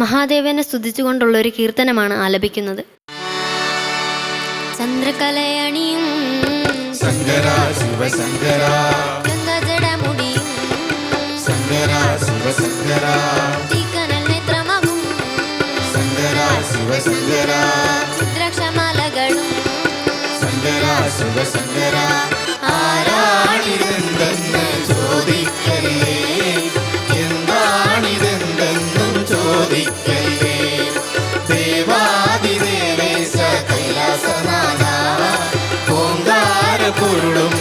മഹാദേവനെ സ്തുതിച്ചുകൊണ്ടുള്ള ഒരു കീർത്തനമാണ് ആലപിക്കുന്നത്. ചന്ദ്രകലയണിയും ശങ്കര ശിവശങ്കര ഗംഗജടമുടിയും ശങ്കര ശിവശങ്കര തീക്കനൽ നേത്രമകും ശങ്കര ശിവശങ്കര രുദ്രാക്ഷമാലകളും ശങ്കര ശിവശങ്കര ആരാണിതെന്തെന്ന് പൊരുളും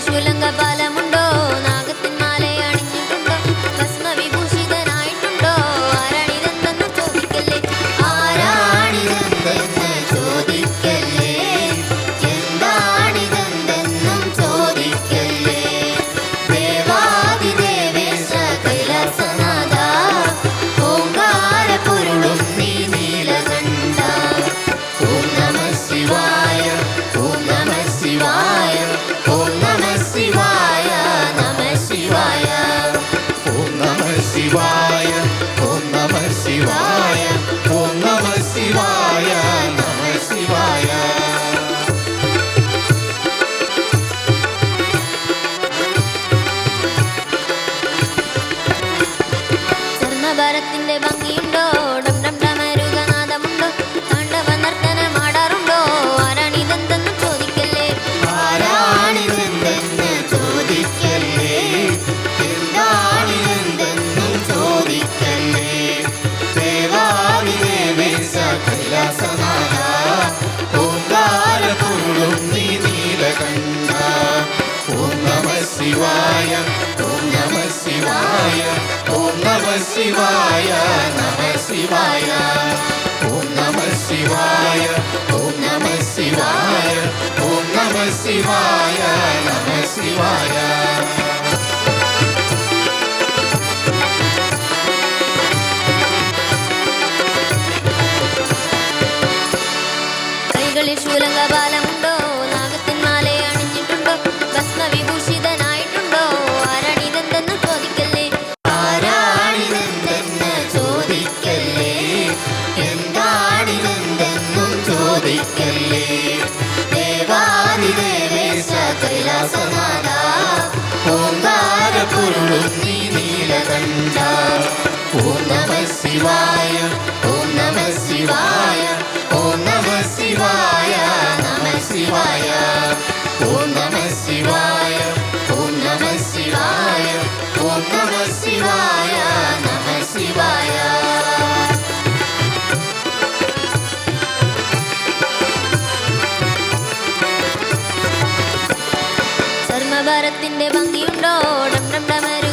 suelo ಶಿವಾ ശിവായ ഓം നമ ശിവായ ഓം നമ ശിവായ നമ ശിവായ ഓം നമ ശിവായ ഓം നമ ശിവായ ഓം നമ ശിവായ നമ ശിവായ കൈലാസനാഥ ഓങ്കാര പൊരുളും നീ നീലകണ്ഠ ഓം നമ ശിവായ ഓം നമ ശിവായ ഓം നമ ശിവായ നമ ശിവായ ഓം നമ ശിവായ ഓം നമ ശിവായ ഓം നമ ശിവായ നമ ശിവായ ചർമ്മഭാരത്തിന്റെ ഭംഗിയുണ്ടോ? ഡം ഡം ഡമരുഗനാദമുണ്ടോ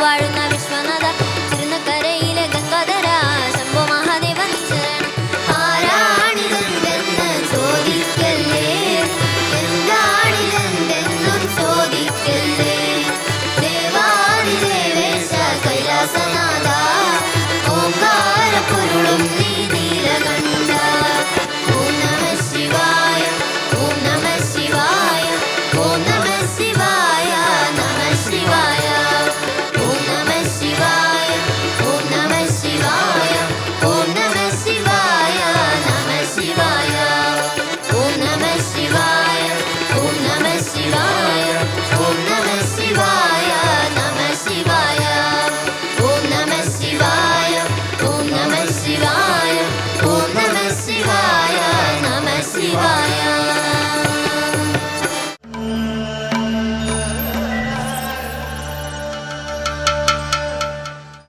are